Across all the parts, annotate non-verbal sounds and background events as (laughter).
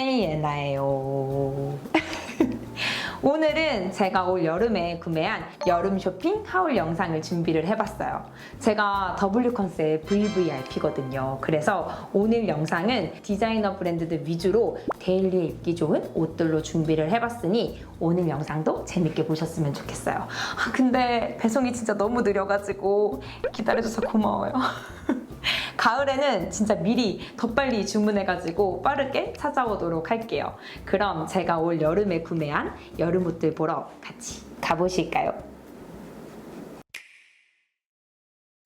하이 엔나예요. 오늘은 제가 올 여름에 구매한 여름 쇼핑 하울 영상을 준비를 해봤어요. 제가 W 컨셉 VVIP거든요. 그래서 오늘 영상은 디자이너 브랜드들 위주로 데일리에 입기 좋은 옷들로 준비를 해봤으니 오늘 영상도 재밌게 보셨으면 좋겠어요. 아, 근데 배송이 진짜 너무 느려가지고 기다려줘서 고마워요. 가을에는 진짜 미리 더 빨리 주문해가지고 빠르게 찾아오도록 할게요. 그럼 제가 올 여름에 구매한 여름 옷들 보러 같이 가보실까요?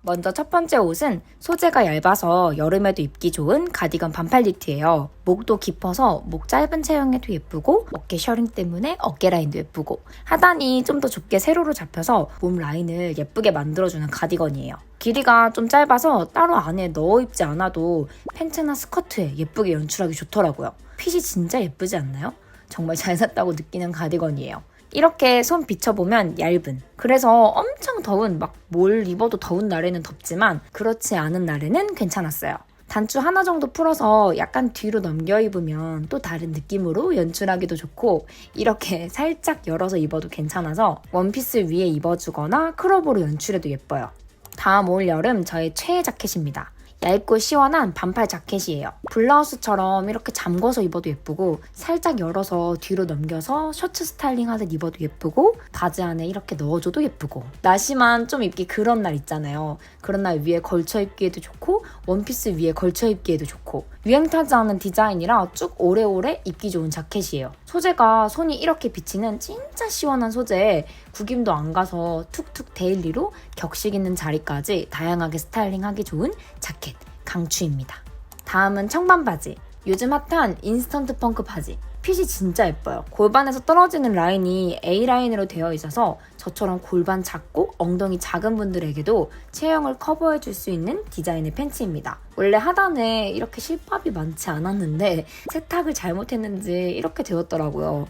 먼저 첫 번째 옷은 소재가 얇아서 여름에도 입기 좋은 가디건 반팔 니트예요. 목도 깊어서 목 짧은 체형에도 예쁘고 어깨 셔링 때문에 어깨 라인도 예쁘고 하단이 좀 더 좁게 세로로 잡혀서 몸 라인을 예쁘게 만들어주는 가디건이에요. 길이가 좀 짧아서 따로 안에 넣어 입지 않아도 팬츠나 스커트에 예쁘게 연출하기 좋더라고요. 핏이 진짜 예쁘지 않나요? 정말 잘 샀다고 느끼는 가디건이에요. 이렇게 손 비춰보면 얇은. 그래서 엄청 더운, 막 뭘 입어도 더운 날에는 덥지만 그렇지 않은 날에는 괜찮았어요. 단추 하나 정도 풀어서 약간 뒤로 넘겨 입으면 또 다른 느낌으로 연출하기도 좋고 이렇게 (laughs) 살짝 열어서 입어도 괜찮아서 원피스 위에 입어주거나 크롭으로 연출해도 예뻐요. 다음 올 여름 저의 최애 자켓입니다. 얇고 시원한 반팔 자켓이에요. 블라우스처럼 이렇게 잠궈서 입어도 예쁘고 살짝 열어서 뒤로 넘겨서 셔츠 스타일링 하듯 입어도 예쁘고 바지 안에 이렇게 넣어줘도 예쁘고 나시만 좀 입기 그런 날 있잖아요. 그런 날 위에 걸쳐 입기에도 좋고 원피스 위에 걸쳐 입기에도 좋고 유행 타지 않은 디자인이라 쭉 오래오래 입기 좋은 자켓이에요. 소재가 손이 이렇게 비치는 진짜 시원한 소재에 구김도 안 가서 툭툭 데일리로 격식 있는 자리까지 다양하게 스타일링하기 좋은 자켓 강추입니다. 다음은 청반 바지. 요즘 핫한 인스턴트 펑크 바지. 핏이 진짜 예뻐요. 골반에서 떨어지는 라인이 A라인으로 되어 있어서 저처럼 골반 작고 엉덩이 작은 분들에게도 체형을 커버해 줄 수 있는 디자인의 팬츠입니다. 원래 하단에 이렇게 실밥이 많지 않았는데 세탁을 잘못했는지 이렇게 되었더라고요.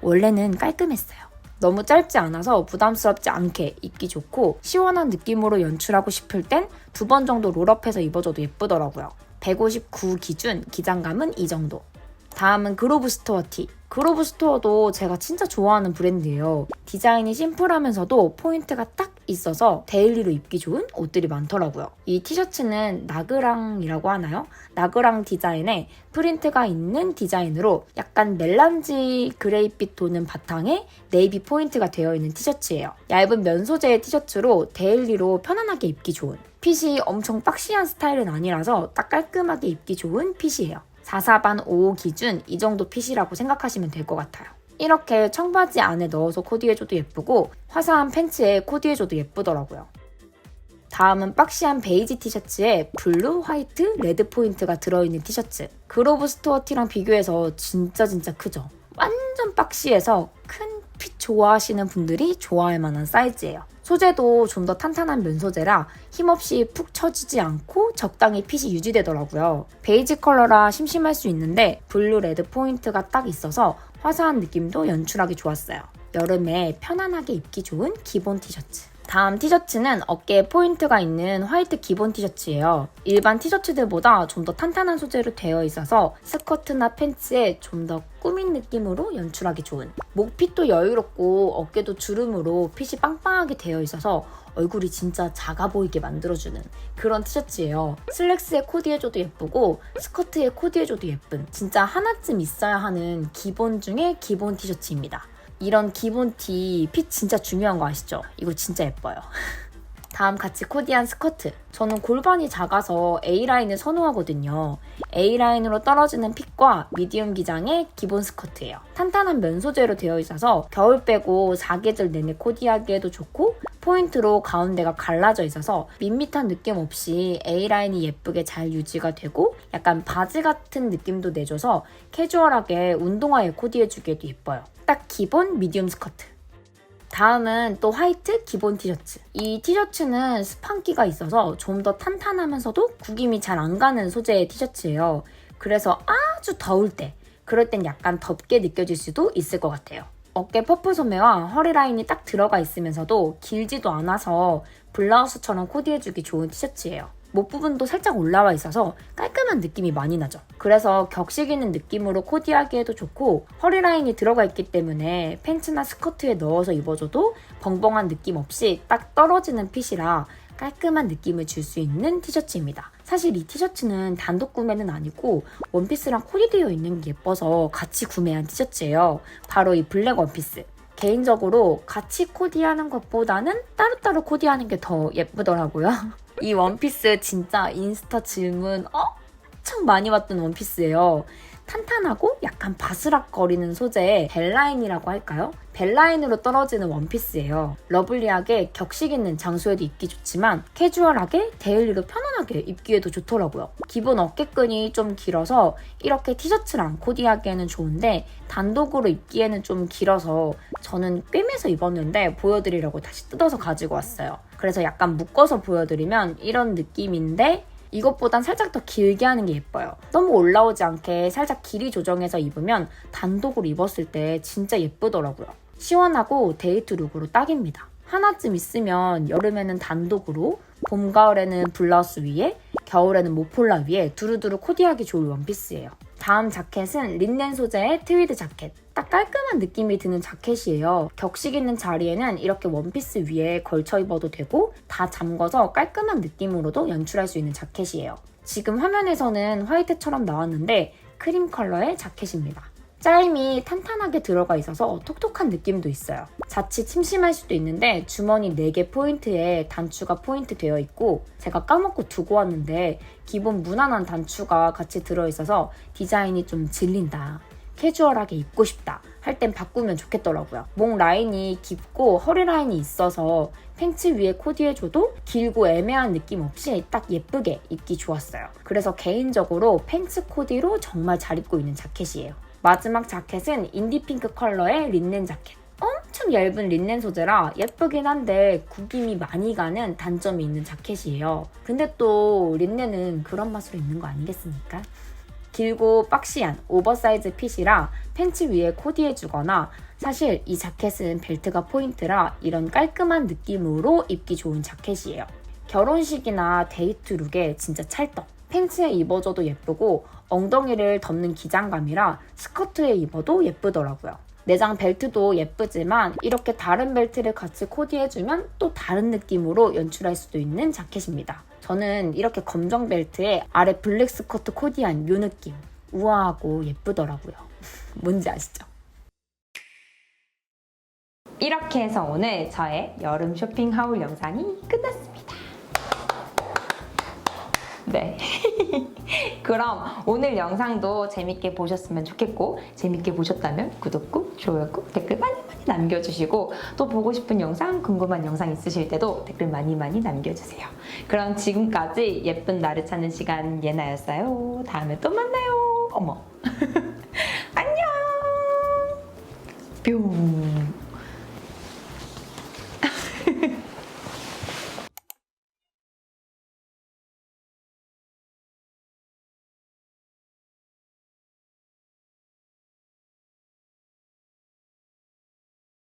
원래는 깔끔했어요. 너무 짧지 않아서 부담스럽지 않게 입기 좋고 시원한 느낌으로 연출하고 싶을 땐 두 번 정도 롤업해서 입어줘도 예쁘더라고요. 159 기준 기장감은 이 정도. 다음은 그로브 스토어 티. 그로브 스토어도 제가 진짜 좋아하는 브랜드예요. 디자인이 심플하면서도 포인트가 딱 있어서 데일리로 입기 좋은 옷들이 많더라고요. 이 티셔츠는 나그랑이라고 하나요? 나그랑 디자인에 프린트가 있는 디자인으로 약간 멜란지 그레이빛 도는 바탕에 네이비 포인트가 되어 있는 티셔츠예요. 얇은 면 소재의 티셔츠로 데일리로 편안하게 입기 좋은 핏이 엄청 박시한 스타일은 아니라서 딱 깔끔하게 입기 좋은 핏이에요. 44반 55 기준 이 정도 핏이라고 생각하시면 될 것 같아요. 이렇게 청바지 안에 넣어서 코디해줘도 예쁘고 화사한 팬츠에 코디해줘도 예쁘더라고요. 다음은 박시한 베이지 티셔츠에 블루, 화이트, 레드 포인트가 들어있는 티셔츠. 그로브 스토어 티랑 비교해서 진짜 진짜 크죠? 완전 박시해서 큰 핏 좋아하시는 분들이 좋아할 만한 사이즈예요. 소재도 좀 더 탄탄한 면 소재라 힘없이 푹 처지지 않고 적당히 핏이 유지되더라고요. 베이지 컬러라 심심할 수 있는데 블루 레드 포인트가 딱 있어서 화사한 느낌도 연출하기 좋았어요. 여름에 편안하게 입기 좋은 기본 티셔츠. 다음 티셔츠는 어깨에 포인트가 있는 화이트 기본 티셔츠예요. 일반 티셔츠들보다 좀 더 탄탄한 소재로 되어 있어서 스커트나 팬츠에 좀 더 꾸민 느낌으로 연출하기 좋은 목핏도 여유롭고 어깨도 주름으로 핏이 빵빵하게 되어 있어서 얼굴이 진짜 작아 보이게 만들어주는 그런 티셔츠예요. 슬랙스에 코디해줘도 예쁘고 스커트에 코디해줘도 예쁜 진짜 하나쯤 있어야 하는 기본 중에 기본 티셔츠입니다. 이런 기본 티 핏 진짜 중요한 거 아시죠? 이거 진짜 예뻐요. (laughs) 다음 같이 코디한 스커트. 저는 골반이 작아서 A라인을 선호하거든요. A라인으로 떨어지는 핏과 미디움 기장의 기본 스커트예요. 탄탄한 면 소재로 되어 있어서 겨울 빼고 사계절 내내 코디하기에도 좋고 포인트로 가운데가 갈라져 있어서 밋밋한 느낌 없이 A라인이 예쁘게 잘 유지가 되고 약간 바지 같은 느낌도 내줘서 캐주얼하게 운동화에 코디해주기에도 예뻐요. 딱 기본 미디움 스커트. 다음은 또 화이트 기본 티셔츠. 이 티셔츠는 스판기가 있어서 좀 더 탄탄하면서도 구김이 잘 안 가는 소재의 티셔츠예요. 그래서 아주 더울 때, 그럴 땐 약간 덥게 느껴질 수도 있을 것 같아요. 어깨 퍼프 소매와 허리 라인이 딱 들어가 있으면서도 길지도 않아서 블라우스처럼 코디해주기 좋은 티셔츠예요. 목 부분도 살짝 올라와 있어서 깔끔한 느낌이 많이 나죠. 그래서 격식 있는 느낌으로 코디하기에도 좋고 허리 라인이 들어가 있기 때문에 팬츠나 스커트에 넣어서 입어줘도 벙벙한 느낌 없이 딱 떨어지는 핏이라 깔끔한 느낌을 줄 수 있는 티셔츠입니다. 사실 이 티셔츠는 단독 구매는 아니고 원피스랑 코디되어 있는 게 예뻐서 같이 구매한 티셔츠예요. 바로 이 블랙 원피스. 개인적으로 같이 코디하는 것보다는 따로따로 코디하는 게 더 예쁘더라고요. (laughs) 이 원피스 진짜 인스타 질문 엄청 많이 왔던 원피스예요. 탄탄하고 약간 바스락거리는 소재의 벨라인이라고 할까요? 벨라인으로 떨어지는 원피스예요. 러블리하게 격식 있는 장소에도 입기 좋지만 캐주얼하게 데일리로 편안하게 입기에도 좋더라고요. 기본 어깨끈이 좀 길어서 이렇게 티셔츠랑 코디하기에는 좋은데 단독으로 입기에는 좀 길어서 저는 꿰매서 입었는데 보여드리려고 다시 뜯어서 가지고 왔어요. 그래서 약간 묶어서 보여드리면 이런 느낌인데 이것보단 살짝 더 길게 하는 게 예뻐요. 너무 올라오지 않게 살짝 길이 조정해서 입으면 단독으로 입었을 때 진짜 예쁘더라고요. 시원하고 데이트 룩으로 딱입니다. 하나쯤 있으면 여름에는 단독으로, 봄, 가을에는 블라우스 위에, 겨울에는 모폴라 위에 두루두루 코디하기 좋을 원피스예요. 다음 자켓은 린넨 소재의 트위드 자켓. 딱 깔끔한 느낌이 드는 자켓이에요. 격식 있는 자리에는 이렇게 원피스 위에 걸쳐 입어도 되고 다 잠궈서 깔끔한 느낌으로도 연출할 수 있는 자켓이에요. 지금 화면에서는 화이트처럼 나왔는데 크림 컬러의 자켓입니다. 짜임이 탄탄하게 들어가 있어서 톡톡한 느낌도 있어요. 자칫 심심할 수도 있는데 주머니 4개 포인트에 단추가 포인트 되어 있고 제가 까먹고 두고 왔는데 기본 무난한 단추가 같이 들어있어서 디자인이 좀 질린다. 캐주얼하게 입고 싶다 할 땐 바꾸면 좋겠더라고요. 목 라인이 깊고 허리 라인이 있어서 팬츠 위에 코디해줘도 길고 애매한 느낌 없이 딱 예쁘게 입기 좋았어요. 그래서 개인적으로 팬츠 코디로 정말 잘 입고 있는 자켓이에요. 마지막 자켓은 인디핑크 컬러의 린넨 자켓. 엄청 얇은 린넨 소재라 예쁘긴 한데 구김이 많이 가는 단점이 있는 자켓이에요. 근데 또 린넨은 그런 맛으로 입는 거 아니겠습니까? 길고 박시한 오버사이즈 핏이라 팬츠 위에 코디해주거나 사실 이 자켓은 벨트가 포인트라 이런 깔끔한 느낌으로 입기 좋은 자켓이에요. 결혼식이나 데이트 룩에 진짜 찰떡. 팬츠에 입어줘도 예쁘고 엉덩이를 덮는 기장감이라 스커트에 입어도 예쁘더라고요. 내장 벨트도 예쁘지만 이렇게 다른 벨트를 같이 코디해주면 또 다른 느낌으로 연출할 수도 있는 자켓입니다. 저는 이렇게 검정 벨트에 아래 블랙 스커트 코디한 요 느낌 우아하고 예쁘더라고요. (laughs) 뭔지 아시죠? 이렇게 해서 오늘 저의 여름 쇼핑 하울 영상이 끝났습니다. 네. (laughs) 그럼 오늘 영상도 재밌게 보셨으면 좋겠고 재밌게 보셨다면 구독 꾹, 좋아요 꾹, 댓글 많이 많이 남겨주시고 또 보고 싶은 영상, 궁금한 영상 있으실 때도 댓글 많이 많이 남겨주세요. 그럼 지금까지 예쁜 나를 찾는 시간 예나였어요. 다음에 또 만나요. 어머. (laughs) 안녕. 뿅. (laughs)